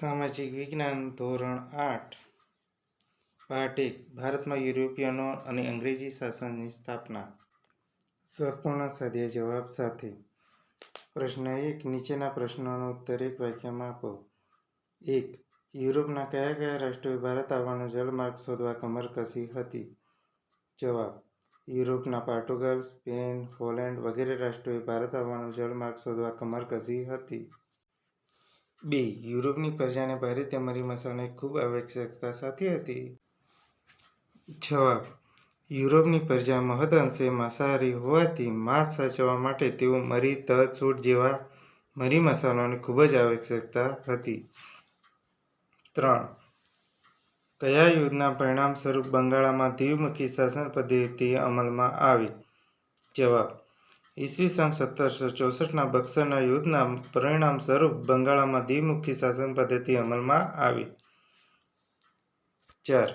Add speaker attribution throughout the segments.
Speaker 1: સામાજિક વિજ્ઞાન ધોરણ આઠ. પાઠ એક ભારતમાં યુરોપિયનો અને અંગ્રેજી શાસનની સ્થાપના. સંપૂર્ણ સાદા જવાબ સાથે. પ્રશ્ન એક, નીચેના પ્રશ્નોનો ઉત્તર એક વાક્યમાં આપો. એક, યુરોપના કયા કયા રાષ્ટ્રોએ ભારત આવવાનો જળમાર્ગ શોધવા કમર કસી હતી? જવાબ, યુરોપના પોર્ટુગલ, સ્પેન, હોલેન્ડ વગેરે રાષ્ટ્રોએ ભારત આવવાનો જળમાર્ગ શોધવા કમર કસી હતી. બે, યુરોપની પ્રજાને ભારે તમારી મસાલાની ખૂબ આવશ્યકતા સાથે હતી. જવાબ, યુરોપની પ્રજા મહદઅંશે માંસાહારી હોવાથી માંસ સાચવવા માટે તેઓ મરી, તજ, સૂટ જેવા મરી મસાલાની ખૂબ જ આવશ્યકતા હતી. ત્રણ, કયા યુદ્ધના પરિણામ સ્વરૂપ બંગાળામાં દ્વિમુખી શાસન પદ્ધતિ અમલમાં આવી? જવાબ ઈસવીસન સત્તરસો ચોસઠના બક્સરના યુદ્ધના પરિણામ સ્વરૂપ બંગાળમાં દ્વિમુખી શાસન પદ્ધતિ અમલમાં આવી. ચાર.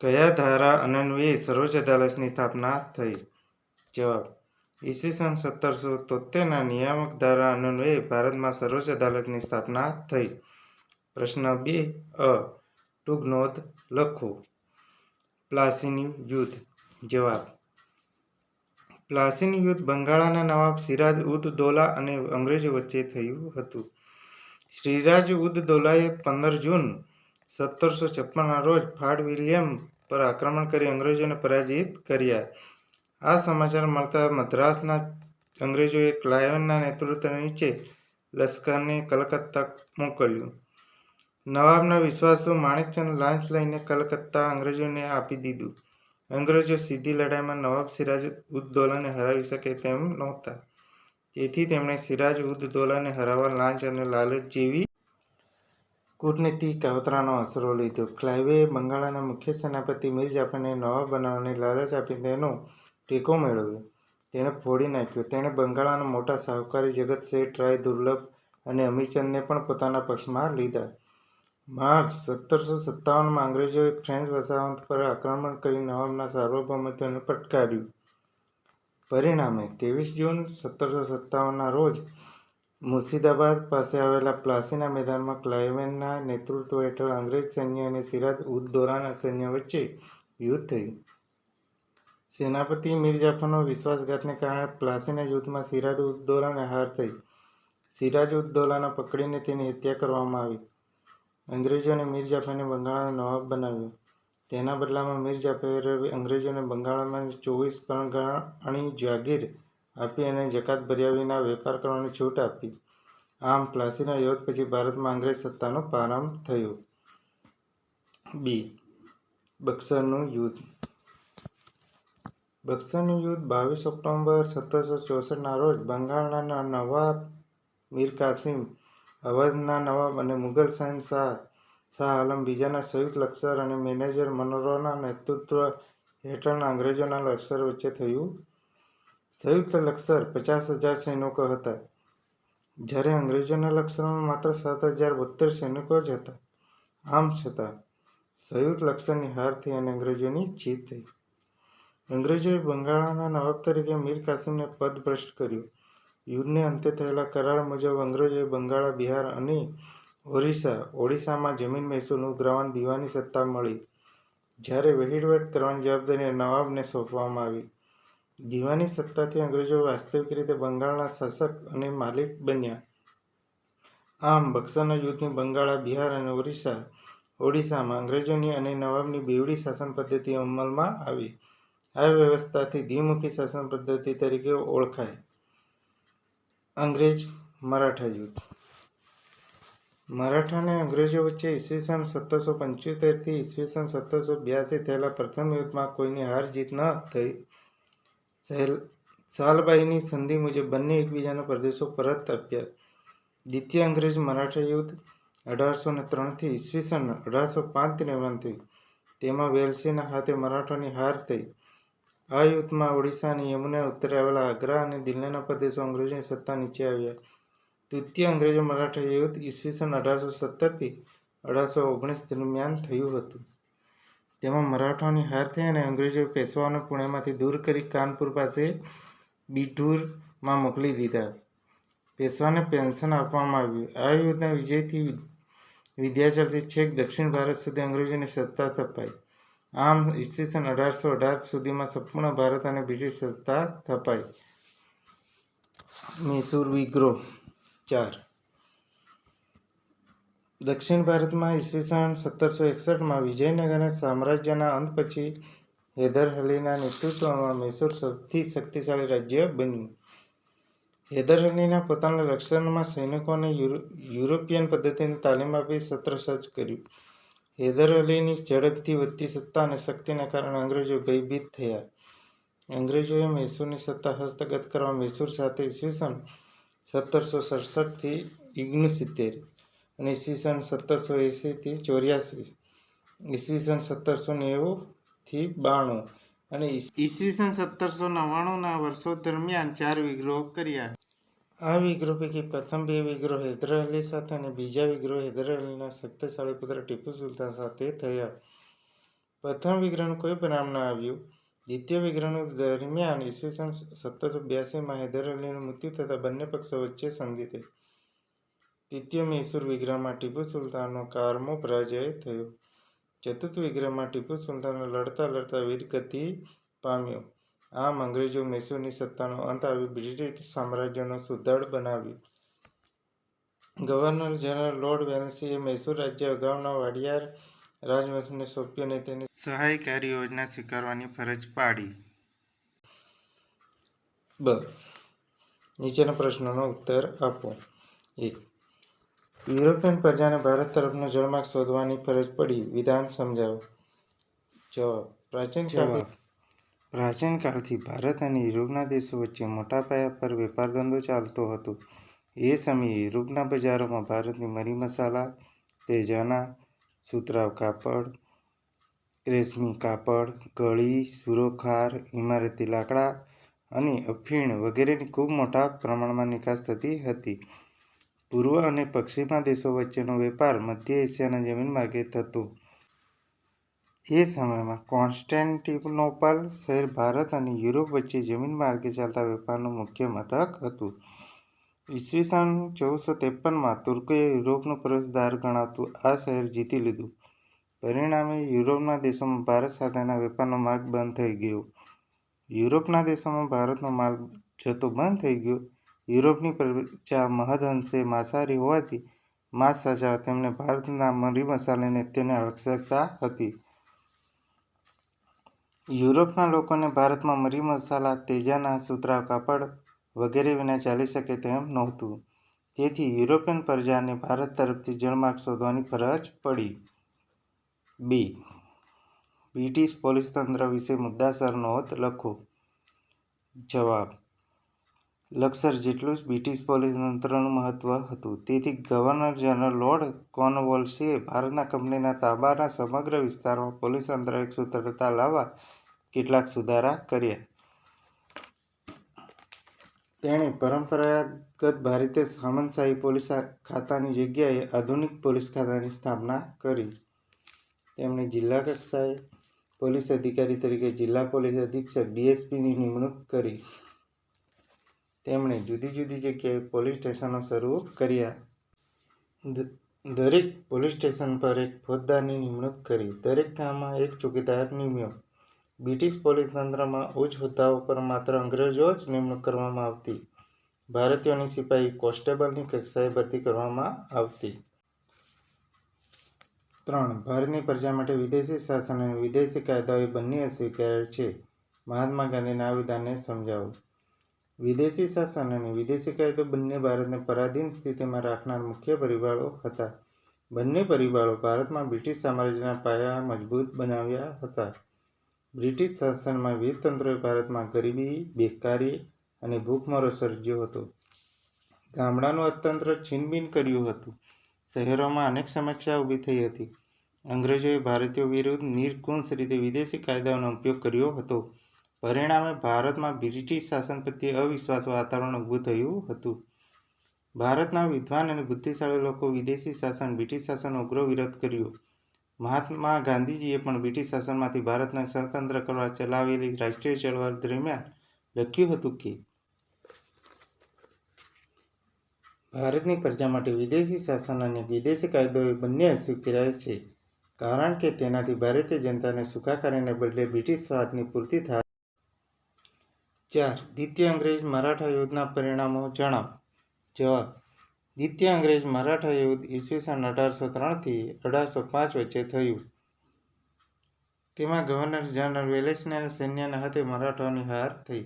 Speaker 1: કયા ધારા અનન્વયે સર્વોચ્ચ અદાલતની સ્થાપના થઈ? જવાબ. ઈસવીસન સત્તરસો તોતેરના નિયામક ધારા અન્વયે ભારતમાં સર્વોચ્ચ અદાલતની સ્થાપના થઈ. પ્રશ્ન બે. અ. ટૂંક નોંધ લખો. પ્લાસીનું યુદ્ધ. જવાબ. પ્લાસીનું યુદ્ધ બંગાળાના નવાબ સિરાજ ઉદ દૌલા અને અંગ્રેજો વચ્ચે થયું હતું. શ્રીરાજ ઉદ દૌલાએ પંદર જૂન સત્તરસો છપ્પનના રોજ ફાડ વિલિયમ પર આક્રમણ કરી અંગ્રેજોને પરાજિત કર્યા. આ સમાચાર મળતા મદ્રાસના અંગ્રેજોએ ક્લાયનના નેતૃત્વ નીચે લશ્કરને કલકત્તા મોકલ્યું. નવાબના વિશ્વાસુ માણેકચંદ લાંચ લઈને કલકત્તા અંગ્રેજોને આપી દીધું. અંગ્રેજો સીધી લડાઈમાં નવાબ સિરાજ ઉદ દૌલાને હરાવી શકે તેમ નહોતા. તેથી તેમણે સિરાજ ઉદ દૌલાને હરાવવા લાંચ અને લાલચ જેવી કૂટનીતિક કાવતરાનો આશરો લીધો. ક્લાઇવે બંગાળના મુખ્ય સેનાપતિ મીર નવાબ બનાવવાની લાલચ આપી તેનો ટેકો મેળવ્યો. તેણે ફોડી નાખ્યો. તેણે બંગાળના મોટા સાહુકારી જગત શેઠ રાય દુર્લભ અને અમીરચંદને પણ પોતાના પક્ષમાં લીધા. માર્ચ સત્તરસો સત્તાવનમાં અંગ્રેજોએ ફ્રેન્ચ વસાહત પર આક્રમણ કરી નવાબના સાર્વભૌમત્વને ફટકાર્યું પરિણામે ત્રેવીસ જૂન સત્તરસો સત્તાવનના રોજ મુર્શિદાબાદ પાસે આવેલા પ્લાસીના મેદાનમાં ક્લાઇવેનના નેતૃત્વ હેઠળ અંગ્રેજ સૈન્ય અને સિરાજ ઉદ દૌલાના સૈન્ય વચ્ચે યુદ્ધ થયું. સેનાપતિ મીર જાફરનો વિશ્વાસઘાતને કારણે પ્લાસીના યુદ્ધમાં સિરાજ ઉદ દૌલાને હાર થઈ. સિરાજ ઉદ દૌલાને પકડીને તેની હત્યા કરવામાં આવી. અંગ્રેજોએ મીર જાફરને બંગાળનો નવાબ બનાવ્યો. તેના બદલામાં મીર જાફરે અંગ્રેજોને બંગાળમાં ચોવીસ પરગણાની જાગીર આપી અને જકાત ભર્યા વિના વેપાર કરવાની છૂટ આપી. આમ પ્લાસીના યુદ્ધ પછી ભારતમાં અંગ્રેજ સત્તાનો પ્રારંભ થયો. બી. બક્સરનું યુદ્ધ. બક્સરનું યુદ્ધ બાવીસ ઓક્ટોબર સત્તરસો ચોસઠના રોજ બંગાળના નવાબ મીર કાસિમ અવધના નવાબ અને મુઘલ શહેનશાહ શાહ આલમ બીજાના સંયુક્ત લશ્કર અને મેનેજર મનોરોના નેતૃત્વ હેઠળના અંગ્રેજોના લશ્કર વચ્ચે થયું. સંયુક્ત લશ્કર પચાસ હજાર સૈનિકો હતા. જ્યારે અંગ્રેજોના લશ્કરમાં માત્ર સાત હજાર બોતેર સૈનિકો જ હતા. આમ છતાં, સંયુક્ત લશ્કરની હાર થઈ અને અંગ્રેજોની જીત થઈ. અંગ્રેજોએ બંગાળના નવાબ તરીકે મીર કાસિમને પદભ્રષ્ટ કર્યો. યુદ્ધને અંતે થયેલા કરાર મુજબ અંગ્રેજોએ બંગાળ, બિહાર અને ઓરિસ્સા, ઓડિશામાં જમીન મહેસૂલ ઉઘરાવવાની દીવાની સત્તા મળી. જ્યારે વહીવટ કરવાની જવાબદારી નવાબને સોંપવામાં આવી. દીવાની સત્તાથી અંગ્રેજો વાસ્તવિક રીતે બંગાળના શાસક અને માલિક બન્યા. આમ બક્સરના યુદ્ધની બંગાળ, બિહાર અને ઓરિસ્સા, ઓડિશામાં અંગ્રેજોની અને નવાબની બેવડી શાસન પદ્ધતિ અમલમાં આવી. આ વ્યવસ્થાથી દ્વિમુખી શાસન પદ્ધતિ તરીકે ઓળખાય. અંગ્રેજ મરાઠા યુદ્ધ મરાઠા અને અંગ્રેજો વચ્ચે ઈસવીસન સત્તરસો પંચોતેરથી ઈસવીસન સત્તરસો બ્યાસી થયેલા પ્રથમ યુદ્ધમાં કોઈની હાર જીત ન થઈ. સાલબાઈની સંધિ મુજબ બંને એકબીજાના પ્રદેશો પરત આપ્યા દ્વિતીય અંગ્રેજ મરાઠા યુદ્ધ અઢારસો ને ત્રણથી ઈસવીસન અઢારસો નિર્માણ થયું. તેમાં વેલ્સીના હાથે મરાઠાની હાર થઈ. આ યુદ્ધમાં ઓડિશાની યમુના ઉત્તરે આવેલા આગ્રા અને દિલ્હીના પ્રદેશો અંગ્રેજોની સત્તા નીચે આવ્યા. તૃતીય અંગ્રેજો મરાઠા યુદ્ધ ઈસવીસન અઢારસો સત્તરથી અઢારસો ઓગણીસ દરમિયાન થયું હતું. તેમાં મરાઠાઓની હાર થઈ અને અંગ્રેજોએ પેશવાઓને પુણેમાંથી દૂર કરી કાનપુર પાસે બિઠુરમાં મોકલી દીધા. પેશવાને પેન્શન આપવામાં આવ્યું. આ યુદ્ધના વિજયથી વિંધ્યાચલથી છેક દક્ષિણ ભારત સુધી અંગ્રેજોની સત્તા સ્થપાઈ. આમ ઈસવીસન અઢારસો અઢાર સુધીમાં સંપૂર્ણ ભારત અને બ્રિટિશ સત્તા સ્થપાઈ. મૈસૂર વિગ્રો ચાર. દક્ષિણ ભારતમાં ઈસવીસન સત્તરસો એકસઠમાં વિજયનગરના સામ્રાજ્યના અંત પછી હૈદર અલીના નેતૃત્વમાં મૈસૂર સૌથી શક્તિશાળી રાજ્ય બન્યું. હૈદર અલીના પોતાના રક્ષણમાં સૈનિકોને યુરો- યુરોપિયન પદ્ધતિની તાલીમ આપી સત્ર સજ્જ કર્યું. હૈદર અલીની ઝડપથી વધતી સત્તા અને શક્તિને કારણે અંગ્રેજો ભયભીત થયા. અંગ્રેજોએ મૈસૂરની સત્તા હસ્તગત કરવા મૈસૂર સાથે ઈસવીસન સત્તરસો સડસઠથી ઓગણસિત્તેર અને ઈસવીસન સત્તરસો એંસીથી ચોર્યાસી ઈસવીસન સત્તરસો નેવુંથી બાણું અને ઈસવીસન સત્તરસો નવ્વાણુંના વર્ષો દરમિયાન ચાર વિગ્રહો કર્યા. આ વિગ્રહ પૈકી પ્રથમ બે વિગ્રહ હૈદર અલી સાથે અને બીજા વિગ્રહ હૈદર અલીના શક્તિશાળી પુત્ર ટીપુ સુલતાન સાથે થયા. પ્રથમ વિગ્રહનું કોઈ પરિણામ ન આવ્યું. દ્વિતીય વિગ્રહનું દરમિયાન ઈસવીસન સત્તરસો બ્યાસીમાં હૈદર અલીનું મૃત્યુ થતાં બંને પક્ષો વચ્ચે સંધિ થઈ તૃતીય મૈસૂર વિગ્રહમાં ટીપુ સુલતાનનો કારમો પરાજય થયો. ચતુર્થ વિગ્રહમાં ટીપુ સુલતાન લડતા લડતા વીરગતિ પામ્યો. આમ અંગ્રેજો મૈસૂરની સત્તાનો અંત આવી બ્રિટિશ સામ્રાજ્યનો સુદૃઢ બનાવ્યું. ગવર્નર જનરલ લોર્ડ વેલસીએ મૈસૂર રાજ્ય અગાઉના વાડિયાર રાજવંશને સોંપ્યું અને તેની સહાયકારી યોજના સ્વીકારવાની ફરજ પાડી. બ. નીચેના પ્રશ્નોનો ઉત્તર આપો. એક. યુરોપિયન પ્રજાને ભારત તરફનો જળમાર્ગ શોધવાની ફરજ પડી. વિધાન સમજાવો. જવાબ. પ્રાચીન કાળથી પ્રાચીન કાળથી ભારત અને યુરોપના દેશો વચ્ચે મોટા પાયા પર વેપાર ધંધો ચાલતો હતો. એ સમયે યુરોપના બજારોમાં ભારતની મરી મસાલા, તેજાના સુતરાવ કાપડ, રેશમી કાપડ, ગળી, સુરોખાર, ઇમારતી લાકડા અને અફીણ વગેરેની ખૂબ મોટા પ્રમાણમાં નિકાસ થતી હતી. પૂર્વ અને પશ્ચિમના દેશો વચ્ચેનો વેપાર મધ્ય એશિયાના જમીન માર્ગે થતો એ સમયમાં કોન્સ્ટેન્ટિનોપલ શહેર ભારત અને યુરોપ વચ્ચે જમીન માર્ગે ચાલતા વેપારનું મુખ્ય મથક હતું. ઈસવીસન ચૌદસો ત્રેપનમાં તુર્કોએ યુરોપનું પ્રવેશદ્વાર ગણાતું આ શહેર જીતી લીધું. પરિણામે યુરોપના દેશોમાં ભારત સાથેના વેપારનો માર્ગ બંધ થઈ ગયો. યુરોપના દેશોમાં ભારતનો માલ જતો બંધ થઈ ગયો. યુરોપની પ્રજા મહદઅંશે માંસાહારી હોવાથી માંસ સાચા તેમને ભારતના મરી મસાલાને અત્યંત આવશ્યકતા હતી. યુરોપના લોકોને ભારતમાં મરી મસાલા, તેજાના સુતરા કાપડ વગેરે વિના ચાલી શકે તેમ નહોતું. તેથી યુરોપિયન પ્રજાને ભારત તરફથી જળમાર્ગ શોધવાની ફરજ પડી. બી. બ્રિટિશ પોલીસ તંત્ર વિશે મુદ્દાસર નોંધ લખો. જવાબ. લક્ષર જેટલું જ બ્રિટિશ પોલીસ તંત્રનું મહત્વ હતું. તેથી ગવર્નર જનરલ લોર્ડ કોર્નવોલિસે ભારતના કંપનીના તાબાના સમગ્ર વિસ્તારમાં પોલીસ તંત્ર એક એકસૂત્રતા લાવવા કેટલાક સુધારા કર્યા. તેણે પરંપરાગત ભારતીય સામંતશાહી પોલીસ ખાતાની જગ્યાએ આધુનિક પોલીસ ખાતાની સ્થાપના કરી. તેમણે જિલ્લા કક્ષાએ પોલીસ અધિકારી તરીકે જિલ્લા પોલીસ અધિક્ષક ડીએસપીની નિમણૂક કરી. તેમણે જુદી જુદી જગ્યાએ પોલીસ સ્ટેશનો શરૂ કર્યા. દરેક પોલીસ સ્ટેશન પર એક ફોજદારની નિમણૂક કરી. દરેક ગામમાં એક ચોકીદાર નિમ્યો બ્રિટિશ પોલીસ તંત્રમાં ઉચ્ચ હોદ્દાઓ પર માત્ર અંગ્રેજો જ નિમણૂક કરવામાં આવતી. ભારતીયોની સિપાહી કોન્સ્ટેબલની કક્ષાએ ભરતી કરવામાં આવતી. ત્રણ. ભારતની પ્રજા માટે વિદેશી શાસન અને વિદેશી કાયદાઓ બંને અસ્વીકાર છે. મહાત્મા ગાંધીના આ વિધાનને સમજાવો. વિદેશી શાસન અને વિદેશી કાયદો બંને ભારતને પરાધીન સ્થિતિમાં રાખનાર મુખ્ય પરિબળો હતા. બંને પરિબળો ભારતમાં બ્રિટિશ સામ્રાજ્યના પાયા મજબૂત બનાવ્યા હતા. બ્રિટિશ શાસનમાં વિવિધ તંત્રોએ ભારતમાં ગરીબી, બેકારી અને ભૂખમરો સર્જ્યો હતો. ગામડાનું અર્થતંત્ર છીનબીન કર્યું હતું. શહેરોમાં અનેક સમસ્યા ઊભી થઈ હતી. અંગ્રેજોએ ભારતીયો વિરુદ્ધ નિર્કુંશ રીતે વિદેશી કાયદાઓનો ઉપયોગ કર્યો હતો. પરિણામે ભારતમાં બ્રિટિશ શાસન પ્રત્યે અવિશ્વાસ વાતાવરણ ઊભું થયું હતું. ભારતના વિદ્વાન અને બુદ્ધિશાળી લોકો વિદેશી શાસન, બ્રિટિશ શાસનનો ઉગ્ર વિરોધ કર્યો. મહાત્મા ગાંધીજીએ પણ બ્રિટિશ શાસનમાંથી ભારતને સ્વતંત્ર કરવા ચલાવેલી રાષ્ટ્રીય ચળવળ દરમિયાન લખ્યું હતું કે, ભારતની પ્રજા માટે વિદેશી શાસન અને વિદેશી કાયદો એ બંને સ્વીકાર્ય છે, કારણ કે તેનાથી ભારતીય જનતાને સુખાકારીને બદલે બ્રિટિશ સ્વાદની પૂર્તિ થાય. ચાર. દ્વિતીય અંગ્રેજ મરાઠા યુદ્ધના પરિણામો જણાવો. જવાબ. દ્વિતીય અંગ્રેજ મરાઠા યુદ્ધ ઈસવીસન અઢારસો ત્રણથી અઢારસો પાંચ વચ્ચે થયું. તેમાં ગવર્નર જનરલ વેલેસના સૈન્યના હાથે મરાઠાઓની હાર થઈ.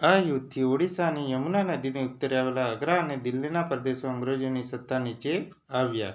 Speaker 1: આ યુદ્ધથી ઓડિશાની યમુના નદીની ઉત્તરે આવેલા આગ્રા અને દિલ્હીના પ્રદેશો અંગ્રેજોની સત્તા નીચે આવ્યા.